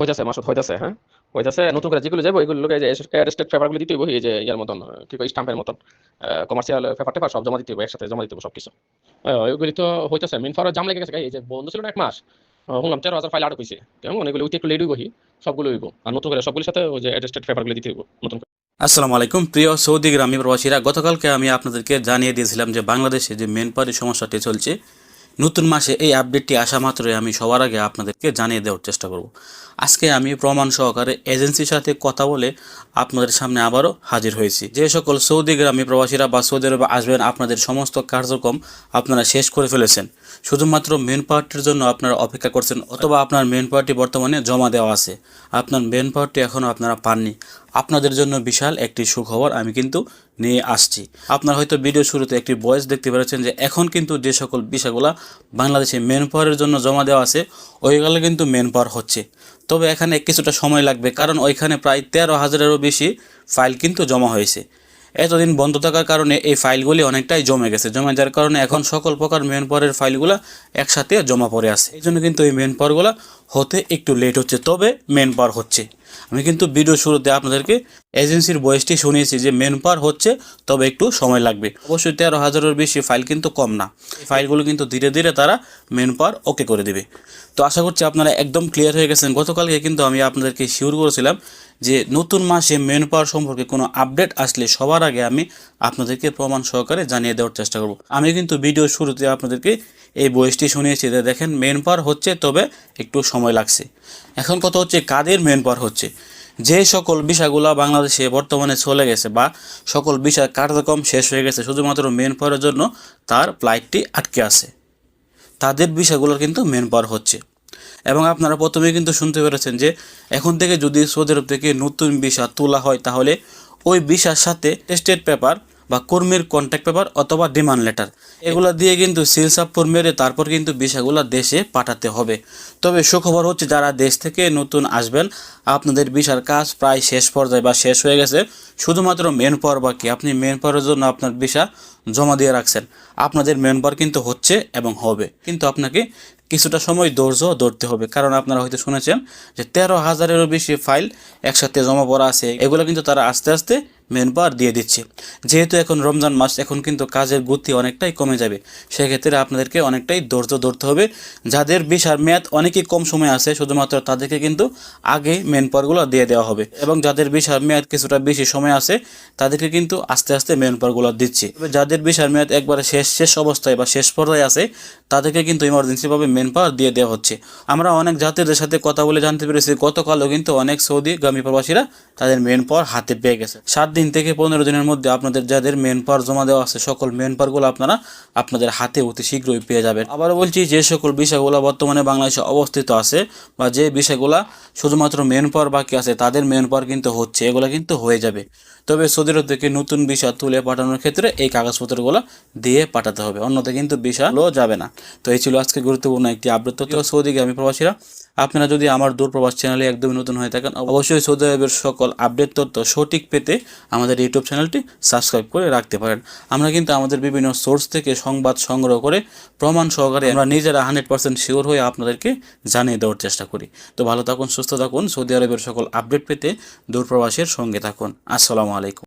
হইতাছে মাসুদ হইতাছে হ্যাঁ? হইতাছে নতুন করে যেগুলো যাব এগুলো লোকে যে পেপারগুলো দিতে হইব যে ইয়ার মতন কি কই স্টাম্পের মতন কমার্শিয়াল পেপার টেপার সব জমা দিতে হইব একসাথে জমা দিতে হইব আহ, ওইগুলি তো হইতাছে মেন ফাওয়ার জাম লেগে গেছে এই যে বন্ধ ছিল না এক মাস শুনলাম তেরো হাজার ফাইল আটক হয়েছে কেমন? এগুলো উঠে একটু লেট হইবহি সবগুলো হইব আর নতুন করে সবগুলোর সাথে ওই যে অ্যারেস্টেড পেপারগুলো দিতে হইব নতুন করে। আসসালামু আলাইকুম প্রিয় সৌদি গ্রামী প্রবাসীরা গতকালকে আমি আপনাদেরকে জানিয়ে দিয়েছিলাম যে বাংলাদেশে যে মেন পাওয়ারের সমস্যাটি চলছে নতুন মাসে এই আপডেটটি আসা মাত্রই আমি সবার আগে আপনাদেরকে জানিয়ে দেওয়ার চেষ্টা করব। আজকে আমি প্রমাণ সহকারে এজেন্সির সাথে কথা বলে আপনাদের সামনে আবারও হাজির হয়েছি। যে সকল সৌদি গ্রামী প্রবাসীরা বা সৌদি আরবে আসবেন, আপনাদের সমস্ত কার্যক্রম আপনারা শেষ করে ফেলেছেন। শুধুমাত্র মেন পাওয়ারটির জন্য আপনারা অপেক্ষা করছেন, অথবা আপনার মেন পাওয়ারটি বর্তমানে জমা দেওয়া আছে। আপনার মেন পাওয়ারটি এখনও আপনারা পাননি। আপনাদের জন্য বিশাল একটি সুখবর আমি কিন্তু নিয়ে আসছি। আপনারা হয়তো ভিডিও শুরুতে একটি বয়স দেখতে পেরেছেন যে এখন কিন্তু যে সকল বিষয়গুলো বাংলাদেশে মেন পাওয়ারের জন্য জমা দেওয়া আছে, ওইগুলো কিন্তু মেন পাওয়ার হচ্ছে। তবে এখানে কিছুটা সময় লাগবে, কারণ ওইখানে প্রায় তেরো হাজারেরও বেশি ফাইল কিন্তু জমা হয়েছে। এতদিন বন্ধ থাকার কারণে এই ফাইলগুলি অনেকটাই জমে গেছে, জমে যাওয়ার কারণে এখন সকল প্রকার মেন পাওয়ারের ফাইলগুলো একসাথে জমা পড়ে আছে। এই জন্য কিন্তু এই মেন পাওয়ারগুলো হতে একটু লেট হচ্ছে, তবে মেন পাওয়ার হচ্ছে। আমি কিন্তু ভিডিও শুরুতে আপনাদেরকে এজেন্সির বয়সটি শুনিয়েছি যে মেন পাওয়ার হচ্ছে তবে একটু সময় লাগবে। অবশ্যই তেরো হাজারের বেশি ফাইল কিন্তু কম না। ফাইলগুলো কিন্তু ধীরে ধীরে তারা মেন পাওয়ার ওকে করে দেবে। তো আশা করছি আপনারা একদম ক্লিয়ার হয়ে গেছেন। গতকালকে কিন্তু আমি আপনাদেরকে শিওর করেছিলাম যে নতুন মাসে মেন পাওয়ার সম্পর্কে কোনো আপডেট আসলে সবার আগে আমি আপনাদেরকে প্রমাণ সহকারে জানিয়ে দেওয়ার চেষ্টা করব। আমি কিন্তু ভিডিও শুরুতে আপনাদেরকে এই বয়সটি শুনিয়েছি যে দেখেন মেন পাওয়ার হচ্ছে তবে একটু সময় লাগছে। এখন কথা হচ্ছে কাদের মেন পাওয়ার হচ্ছে? যে সকল বিষয়গুলো বাংলাদেশে বর্তমানে চলে গেছে বা সকল বিষয় কার্যক্রম শেষ হয়ে গেছে, শুধুমাত্র মেন পাওয়ারের জন্য তার ফ্লাইটটি আটকে আছে। তাদের বিষয়গুলো কিন্তু মেন পাওয়ার হচ্ছে। এবং আপনারা প্রথমে কিন্তু শুনতে পেরেছেন যে, এখন থেকে যদি সৌদি আরব থেকে নতুন বিষয় তোলা হয়, তাহলে ওই ভিসার সাথে টেস্টেড পেপার বা কর্মীর কন্ট্যাক্ট পেপার অথবা ডিমান্ড লেটার এগুলো দিয়ে কিন্তু সিলস মেরে তারপর কিন্তু ভিসাগুলো দেশে পাঠাতে হবে। তবে সুখবর হচ্ছে যারা দেশ থেকে নতুন আসবেন, আপনাদের ভিসার কাজ প্রায় শেষ পর্যায়ে বা শেষ হয়ে গেছে। শুধুমাত্র মেন পাওয়ার বাকি আপনি মেন পাওয়ারের জন্য আপনার ভিসা জমা দিয়ে রাখছেন। আপনাদের মেন পাওয়ার কিন্তু হচ্ছে এবং হবে। কিন্তু আপনাকে কিছুটা সময় ধৈর্য ধরতে হবে। কারণ আপনারা হয়তো শুনেছেন যে তেরো হাজারেরও বেশি ফাইল একসাথে জমা পড়া আছে। এগুলো কিন্তু তারা আস্তে আস্তে মেন পাওয়ার দিয়ে দিচ্ছে। যেহেতু এখন রমজান মাস, এখন কিন্তু কাজের গতি অনেকটাই কমে যাবে। সেক্ষেত্রে আপনাদেরকে অনেকটাই ধৈর্য ধরতে হবে। যাদের বিশার মেয়াদ অনেকই কম সময় আছে, শুধুমাত্র তাদেরকে কিন্তু আগে মেন পাওয়ারগুলো দিয়ে দেওয়া হবে। এবং যাদের বিশার মেয়াদ কিছুটা বেশি সময় আছে, তাদেরকে কিন্তু আস্তে আস্তে মেন পাওয়ারগুলো দিচ্ছে যাদের বিশার মেয়াদ একবারে শেষ শেষ অবস্থায় বা শেষ পর্যায়ে আছে, তাদেরকে কিন্তু ইমার্জেন্সিভাবে মেন পাওয়ার দিয়ে দেওয়া হচ্ছে। আমরা অনেক জাতিদের সাথে কথা বলে জানতে পেরেছি, গতকালও কিন্তু অনেক সৌদি গামী প্রবাসীরা তাদের মেন পাওয়ার হাতে পেয়ে গেছে। সাত দিন থেকে পনেরো দিনের মধ্যে আপনাদের যাদের মেন পার জমা দেওয়া আছে, সকল মেন পারগুলো আপনারা আপনাদের হাতে অতি শীঘ্রই পেয়ে যাবেন। আবারও বলছি, যে সকল বিষয়গুলো বর্তমানে বাংলাদেশে অবস্থিত আছে বা যে বিষয়গুলো শুধুমাত্র মেন পাওয়ার বাকি আছে, তাদের মেন পাওয়ার কিন্তু হচ্ছে, এগুলো কিন্তু হয়ে যাবে। তবে সৌদি আরব থেকে নতুন বিষয় তুলে পাঠানোর ক্ষেত্রে এই কাগজপত্রগুলো দিয়ে পাঠাতে হবে অন্যতে কিন্তু বিষয়গুলো যাবে না। তো এই ছিল আজকে গুরুত্বপূর্ণ একটি আপডেট তথ্য সৌদি গ্রামী প্রবাসীরা। আপনারা যদি আমার দূরপ্রবাস চ্যানেলে একদমই নতুন হয়ে থাকেন অবশ্যই সৌদি আরবের সকল আপডেট তথ্য সঠিক পেতে আমাদের ইউটিউব চ্যানেলটি সাবস্ক্রাইব করে রাখতে পারেন। আমরা কিন্তু আমাদের বিভিন্ন সোর্স থেকে সংবাদ সংগ্রহ করে প্রমাণ সহকারে আমরা নিজেরা হান্ড্রেড পার্সেন্ট শিওর হয়ে আপনাদেরকে জানিয়ে দেওয়ার চেষ্টা করি। তো ভালো থাকুন সুস্থ থাকুন সৌদি আরবের সকল আপডেট পেতে দূরপ্রবাসের সঙ্গে থাকুন। আসসালামু আলাইকুম